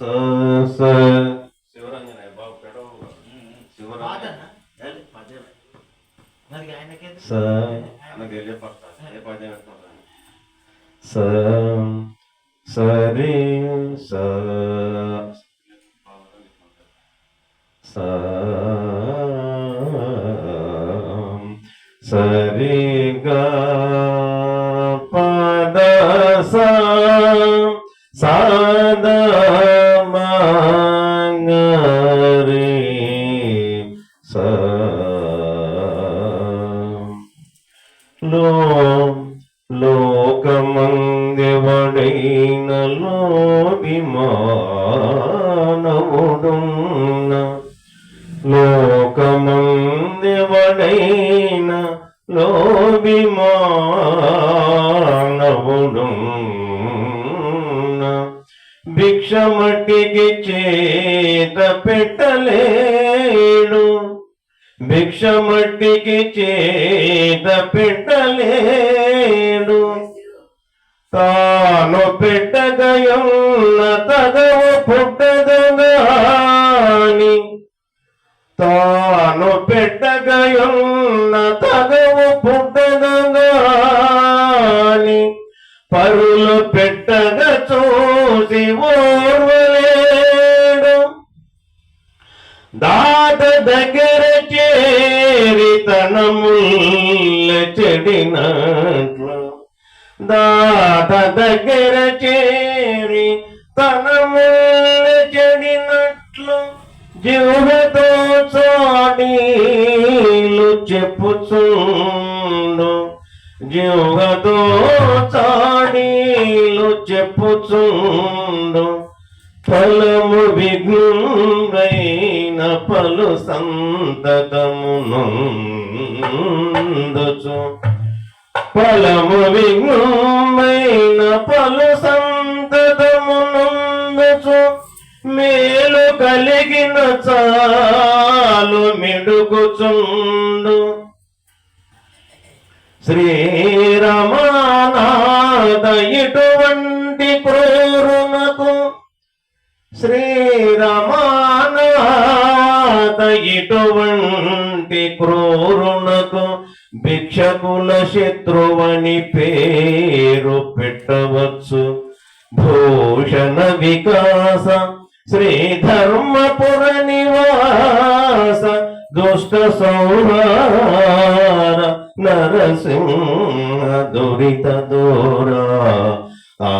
స. శివరంజనయ్య బాబు పెడవు శివరంజన సరి స. స. సరి గ. పద స. లోకమందివడైన లోభిమానవుడున్న భిక్షమటికి చేత పెట్టలేడు. భిక్షమట్టికి చేత పెట్టలేడు. తాను పెట్టగయున్న తగ పెట్టగయున్న తగవు పుట్టదగాని పరులు పెట్టగ చూసి ఓర్వలేడు. దాత దగ్గర చేరి తన చెడినట్లు. దాత దగ్గర చేరి తనముల్ల చెడినట్లు. జీవతో చెప్పుచుండు. జీవతో చాడీలు చెప్పుచుండు. ఫలము విఘ్నుడైన పలు సంతతమునందుచు ఫలము విఘ్నుడైన పలు సంత మేలు కలిగిన చాలు మిడుగుచుండు శ్రీరమానాథ ఇటువంటి క్రూరునకు శ్రీరమానాథ ఇటువంటి క్రూరునకు భిక్షకుల శత్రువని పేరు పెట్టవచ్చు. భూషణ వికాస శ్రీధర్మపుర నివాస దుష్ట సౌర నరసింహ దురిత దూరా. ఆ